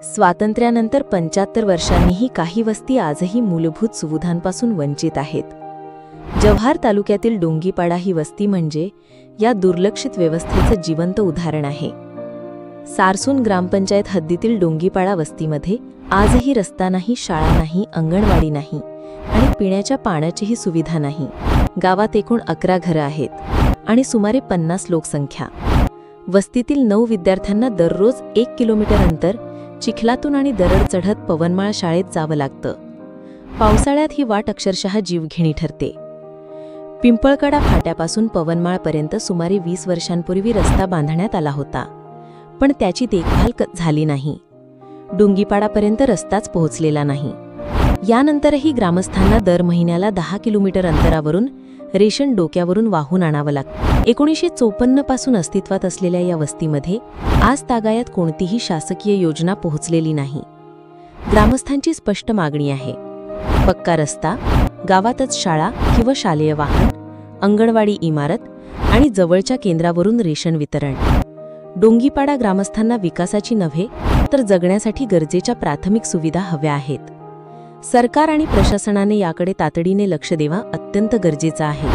स्वातंत्र्यानंतर पंच्याहत्तर वर्षांनीही काही वस्ती आजही मूलभूत सुविधांपासून वंचित आहेत. जव्हार तालुक्यातील डोंगीपाडा ही वस्ती म्हणजे या दुर्लक्षित व्यवस्थेचं जिवंत उदाहरण आहे. सारसून ग्रामपंचायत हद्दीतील डोंगीपाडा वस्तीमध्ये आजही रस्ता नाही शाळा नाही अंगणवाडी नाही आणि पिण्याच्या पाण्याचीही सुविधा नाही. गावात एकूण अकरा घरं आहेत आणि सुमारे पन्नास लोकसंख्या. वस्तीतील नऊ विद्यार्थ्यांना दररोज एक किलोमीटर अंतर चिखलातून आणि दरड चढत पवनमाळ शाळेत जावं लागतं. पावसाळ्यात ही वाट अक्षरशः जीवघेणी ठरते. पिंपळकडा फाट्यापासून पवनमाळपर्यंत सुमारे वीस वर्षांपूर्वी रस्ता बांधण्यात आला होता पण त्याची देखभाल झाली नाही. डुंगीपाडापर्यंत रस्ताच पोहोचलेला नाही. यानंतरही ग्रामस्थांना दर महिन्याला दहा किलोमीटर अंतरावरून रेशन डोक्यावरून वाहून आणावं लागतं एकोणीसशे चोपन्नपासून अस्तित्वात असलेल्या या वस्तीमध्ये आज तागायात कोणतीही शासकीय योजना पोहोचलेली नाही. ग्रामस्थांची स्पष्ट मागणी आहे. पक्का रस्ता गावातच शाळा किंवा शालेय वाहन अंगणवाडी इमारत आणि जवळच्या केंद्रावरून रेशन वितरण. डोंगीपाडा ग्रामस्थांना विकासाची नव्हे तर जगण्यासाठी गरजेच्या प्राथमिक सुविधा हव्या आहेत. सरकार आणि प्रशासनाने याकडे तातडीने लक्ष देवा अत्यंत गरजेचं आहे.